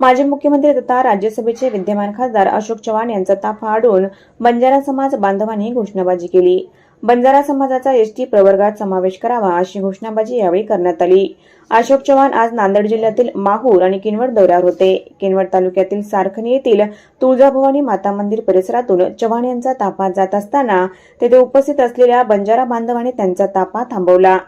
माजी मुख्यमंत्री तथा राज्यसभेचे विद्यमान खासदार अशोक चव्हाण यांचा ताफा आडून बंजारा समाज बांधवांनी घोषणाबाजी केली. बंजारा समाजाचा एसटी प्रवर्गात समावेश करावा अशी घोषणाबाजी यावेळी करण्यात आली. अशोक चव्हाण आज नांदेड जिल्ह्यातील माहूर आणि किनवट दौऱ्यावर होते. किनवट तालुक्यातील सारखणी येथील तुळजाभवानी माता मंदिर परिसरातून चव्हाण यांचा ताफा जात असताना तेथे उपस्थित असलेल्या बंजारा बांधवांनी त्यांचा ताफा थांबवला.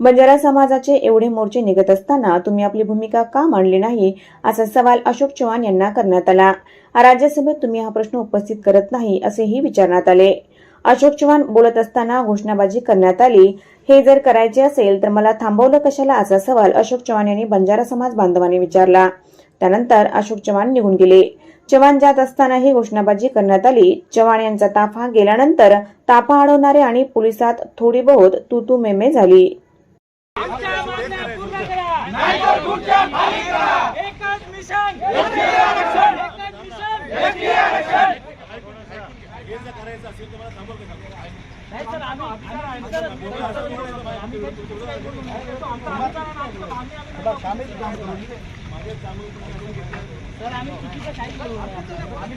बंजारा समाजाचे एवढे मोर्चे निघत असताना तुम्ही आपली भूमिका का मांडली नाही? असा सवाल अशोक चव्हाण यांना करण्यात आला. राज्यसभेत तुम्ही हा प्रश्न उपस्थित करत नाही असेही विचारण्यात आले. अशोक चव्हाण बोलत असताना घोषणाबाजी करण्यात आली. हे जर करायचे असेल तर मला थांबवलं कशाला? असा सवाल अशोक चव्हाण यांनी बंजारा समाज बांधवांनी विचारला. त्यानंतर अशोक चव्हाण निघून गेले. चव्हाण जात असताना ही घोषणाबाजी करण्यात आली. चव्हाण यांचा ताफा गेल्यानंतर ताफा अडवणारे आणि पोलिसात थोडी बहुत तू तू मेमे झाली. नाही सर आम्ही आम्ही सर आम्ही चुकीचं काही करू आम्ही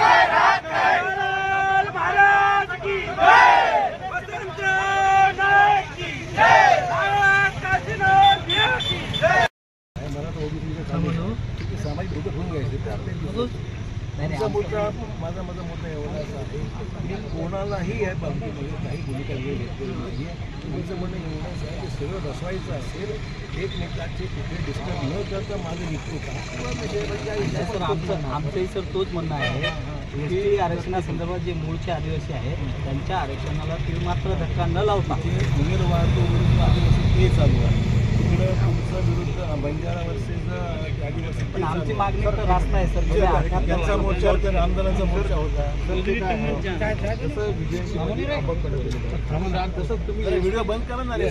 मुद्दा माझा माझा मुद्दा एवढाच आहे मी कोणालाही या बाबतीमध्ये काही भूमिका वेळ घेतलेली नाही आहे. तुमचं म्हणणं एवढंच आहे की सगळं रसवायचं असेल एकमेकांचे कुठे डिस्टर्ब न करता माझं निघतो का आमचं आमचंही सर तोच म्हणणं आहे एस आरक्षणासंदर्भात जे मूळचे आदिवासी आहेत त्यांच्या आरक्षणाला तीळ मात्र धक्का न लावता ते वाहतो विरुद्ध आदिवासी ते चालू आहे. पण आमची. मागणी तर रास्त आहे सर. त्यांचा मोर्चा होता रामदानाचा मोर्चा होता. तसं तसंच तुम्ही व्हिडिओ बंद करा ना रे.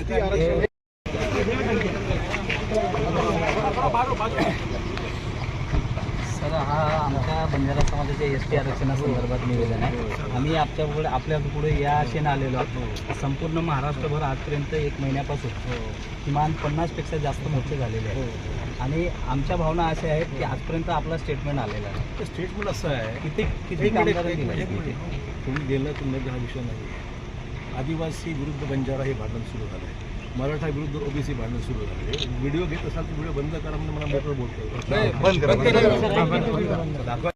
सर हा आमच्या बंजारा समाजाच्या एस टी आरक्षणासंदर्भात निवेदन आहे. आम्ही आपल्या पुढे आपल्या पुढे या आशेने आलेलो आहोत. संपूर्ण महाराष्ट्रभर आजपर्यंत एक महिन्यापासून किमान पन्नासपेक्षा जास्त मोर्चे झालेले आहेत. आणि आमच्या भावना अशा आहेत की आजपर्यंत आपला स्टेटमेंट आलेला आहे तर स्टेटमेंट असं आहे. किती किती. तुम्ही गेलं तुम्ही हा विषय नाही. आदिवासी विरुद्ध बंजारा हे भांडण सुरू झालं आहे मराठा विरुद्ध ओबीसी भांडण सुरू झाले व्हिडिओ घेत असाल तर व्हिडिओ बंद करा म्हणजे मला मोटर बोलतो बंद करा. दाखवा.